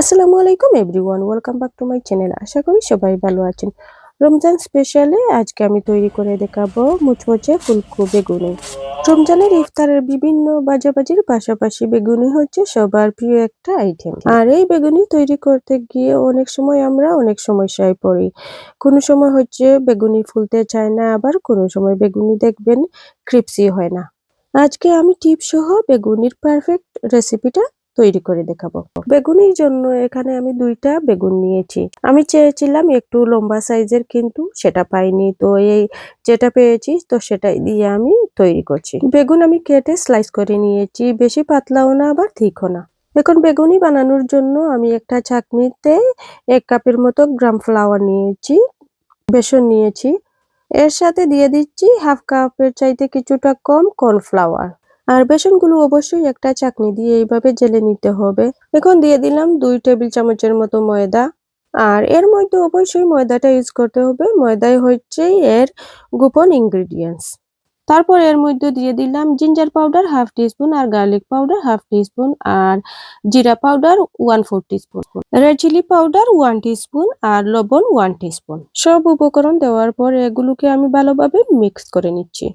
আসসালামু আলাইকুম everyone welcome back to my channel আশা করি সবাই ভালো আছেন। রমজান স্পেশালে আজকে আমি তৈরি করে দেখাবো মুচমুচে ফুলকো বেগুনি। রমজানের ইফতারের বিভিন্ন বাজাবাজির পাশাপাশি বেগুনি হচ্ছে সবার প্রিয় একটা আইটেম আর এই বেগুনি তৈরি করতে গিয়ে অনেক সময় আমরা অনেক সমস্যায় পড়ি। কোনো সময় হচ্ছে বেগুনি ফুলতে চায় না, আবার কোনো সময় বেগুনি দেখবেন ক্রিপসি হয় না। আজকে আমি টিপ সহ বেগুনির পারফেক্ট রেসিপিটা তৈরি করে দেখাবো। বেগুনির জন্য এখানে আমি দুইটা বেগুন নিয়েছি। আমি চেয়েছিলাম একটু লম্বা সাইজের, কিন্তু সেটা পাইনি। তো এই যেটা পেয়েছি, তো সেটাই দিয়ে আমি তৈরি করছি। বেগুন আমি কেটে স্লাইস করে নিয়েছি। বেশি পাতলাও না, আবার ঠিকও না। এখন বেগুনি বানানোর জন্য আমি একটা চাকনিতে এক কাপের মতো গ্রাম ফ্লাওয়ার নিয়েছি, বেসন নিয়েছি। এর সাথে দিয়ে দিচ্ছি হাফ কাপের চাইতে কিছুটা কম কর্নফ্লাওয়ার আর বেসনগুলো অবশ্যই একটা চাকনি দিয়ে এইভাবে জেলে নিতে হবে। এখন দিয়ে দিলাম দুই টেবিল চামচের মতো ময়দা। আর এর মধ্যে অবশ্যই ময়দাটা ইউজ করতে হবে। ময়দাই হচ্ছে এর গোপন ইনগ্রিডিয়েন্টস তারপর এর মধ্যে দিয়ে দিলাম জিঞ্জার পাউডার হাফ টিস্পুন আর গার্লিক পাউডার হাফ টিস্পুন আর jeera powder one four teaspoon red chili powder one teaspoon আর লবণ ওয়ান টিস্পুন সব উপকরণ দেওয়ার পর এগুলোকে আমি ভালোভাবে মিক্স করে নিচ্ছি।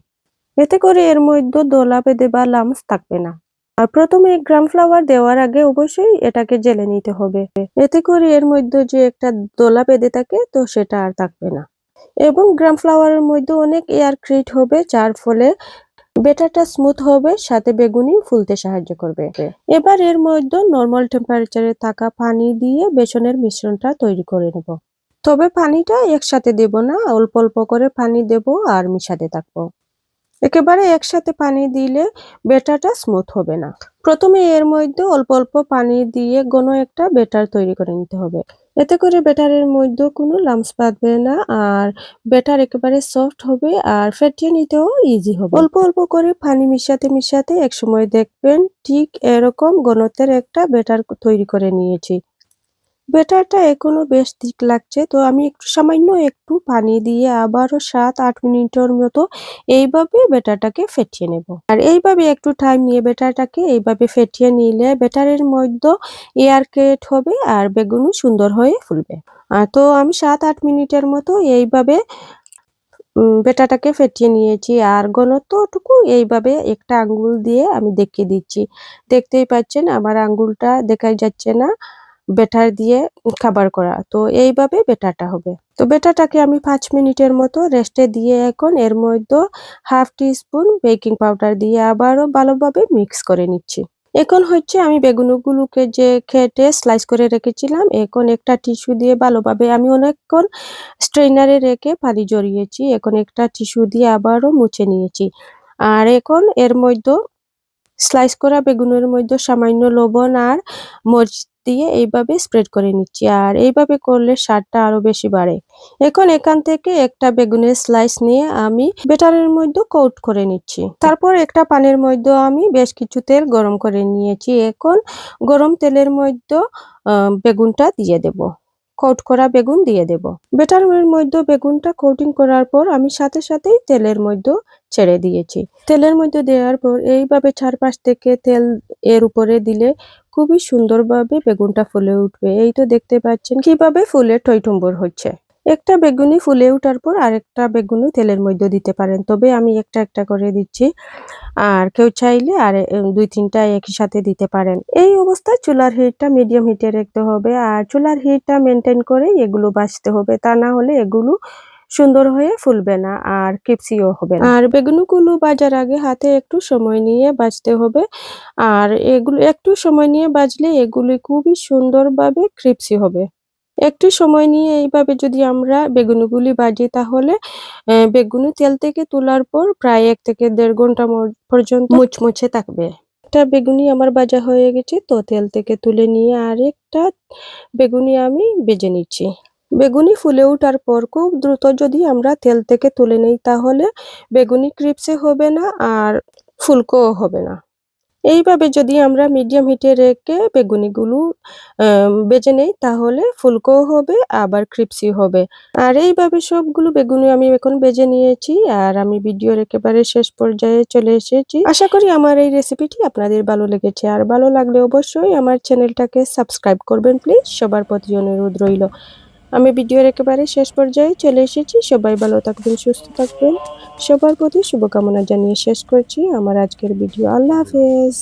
এতে করে এর মধ্যে দোলা বেঁধে বা লামস থাকবে না। আর প্রথমে গ্রাম ফ্লাওয়ার দেওয়ার আগে অবশ্যই এটাকে জেলে নিতে হবে। এতে করে এর মধ্যে যে একটা দোলা বেঁধে থাকে, তো সেটা আর থাকবে না। এবং গ্রাম ফ্লাওয়ারের মধ্যে অনেক এয়ার ক্রিয়েট হবে, যার ফলে বেটারটা স্মুথ হবে, সাথে বেগুনি ফুলতে সাহায্য করবে। এবার এর মধ্যে নর্মাল টেম্পারেচারে থাকা পানি দিয়ে বেসনের মিশ্রণটা তৈরি করে নেব। তবে পানিটা একসাথে দেব না, অল্প অল্প করে পানি দেব আর মিশাতে থাকব। একেবারে একসাথে পানি দিলে বেটারটা স্মুথ হবে না। প্রথমে এর মধ্যে অল্প অল্প পানি দিয়ে ঘন একটা বেটার তৈরি করে নিতে হবে। এতে করে বেটারের মধ্যে কোনো লামস বাঁধবে না আর বেটার একেবারে সফট হবে আর ফেটিয়ে নিতেও ইজি হবে। অল্প অল্প করে পানি মিশাতে মিশাতে একসময় দেখবেন ঠিক এরকম ঘনত্বের একটা বেটার তৈরি করে নিয়েছি। বেটারটা এখনও বেশ ঠিক লাগছে। তো আমি একটু সামান্য একটু পানি দিয়ে আবারও সাত, আট মিনিটের মতো এইভাবে বেটারটাকে ফেটিয়ে নেব। আর এইভাবে একটু টাইম নিয়ে বেটারটাকে এইভাবে ফেটিয়ে নিলে বেটারের মধ্যে এয়ার ক্রিয়েট হবে আর বেগুনও সুন্দর হয়ে ফুলবে। আর তো আমি সাত, আট মিনিটের মতো এইভাবে বেটাটাকে ফেটিয়ে নিয়েছি। আর ঘনত্বটুকু এইভাবে একটা আঙ্গুল দিয়ে আমি দেখিয়ে দিচ্ছি। দেখতেই পাচ্ছেন, আমার আঙ্গুলটা দেখাই যাচ্ছে না। বেটার দিয়ে খাবার করা। তো এইভাবে বেটারটা হবে। তো বেটাটাকে আমি পাঁচ মিনিটের মতো রেস্টে দিয়ে এখন এর মধ্যে হাফ স্পুন বেকিং পাউডার দিয়ে আবারও ভালোভাবে মিক্স করে নিচ্ছি। এখন হচ্ছে আমি বেগুনগুলোকে যে খেটে স্লাইস করে রেখেছিলাম, এখন একটা টিস্যু দিয়ে ভালোভাবে আমি অনেকক্ষণ স্ট্রেনারে রেখে পানি জড়িয়েছি। এখন একটা টিস্যু দিয়ে আবারও মুছে নিয়েছি। আর এখন এর মধ্যে স্লাইস করা বেগুনের মধ্যে সামান্য লবণ আর মরিচ দিয়ে এইভাবে স্প্রেড করে নিচ্ছি। আর এইভাবে করলে স্বাদটা আরও বেশি বাড়ে। এখন এখান থেকে একটা বেগুনের স্লাইস নিয়ে আমি বেটারের মধ্যে কোট করে নিচ্ছি। তারপর একটা পানের মধ্যে আমি বেশ কিছু তেল গরম করে নিয়েছি। এখন গরম তেলের মধ্যে বেগুনটা দিয়ে দেব। কোট করা বেগুন দিয়ে দেব। বেটারের মধ্যে বেগুনটা কোটিং করার পর আমি সাথে সাথেই তেলের মধ্যে ছেড়ে দিয়েছি। তেলের মধ্যে দেওয়ার পর এইভাবে চারপাশ থেকে তেল এর উপরে দিলে খুবই সুন্দরভাবে বেগুনটা ফুলে উঠবে। এই তো দেখতে পাচ্ছেন কীভাবে ফুলে টইটুম্বর হচ্ছে। একটা বেগুনি ফুলে ওঠার পর আরেকটা বেগুনি তেলের মধ্যে দিতে পারেন। তবে আমি একটা একটা করে দিচ্ছি। আর কেউ চাইলে আর দুই তিনটা একই সাথে দিতে পারেন। এই অবস্থায় চুলার হিটটা মিডিয়াম হিটে রাখতে হবে। আর চুলার হিটটা মেনটেন করে এগুলো বাঁচতে হবে। তা না হলে এগুলো সুন্দর হয়ে ফুলবে না আর কিপসিও হবে না। আর বেগুনগুলো বাজার আগে হাতে একটু সময় নিয়ে বাজতে হবে। আর এগুলো, একটু সময় নিয়ে বাজলে এগুলি খুবই সুন্দরভাবে ক্রিপসি হবে। একটু সময় নিয়ে এইভাবে যদি আমরা বেগুনগুলি বাজি তাহলে বেগুনি তেল থেকে তোলার পর প্রায় এক থেকে দেড় ঘণ্টা পর্যন্ত মুচমুচে থাকবে। একটা বেগুনি আমার বাজা হয়ে গেছে তো তেল থেকে তুলে নিয়ে আরেকটা বেগুনি আমি বেজে নিচ্ছি। বেগুনি ফুলে ওঠার পর খুব দ্রুত যদি আমরা তেল থেকে তুলে নেই তাহলে বেগুনি ক্রিপসে হবে না আর ফুলকোও হবে না। এইভাবে যদি আমরা মিডিয়াম হিটে রেখে বেগুনিগুলো ভেজে নেই, তাহলে ফুলকোও হবে, আবার ক্রিপসি হবে। আর এইভাবে সবগুলো বেগুনি আমি এখন ভেজে নিয়েছি, আর আমি ভিডিওর একেবারে শেষ পর্যায়ে চলে এসেছি। আশা করি আমার এই রেসিপিটি আপনাদের ভালো লেগেছে। আর ভালো লাগলে অবশ্যই আমার চ্যানেলটাকে সাবস্ক্রাইব করবেন, প্লিজ। সবার প্রতি অনুরোধ রইল। আমি ভিডিওর একেবারে শেষ পর্যায়ে চলে এসেছি। সবাই ভালো থাকবেন, সুস্থ থাকবেন। সবার প্রতি শুভকামনা জানিয়ে শেষ করছি আমার আজকের ভিডিও। আল্লাহ হাফেজ।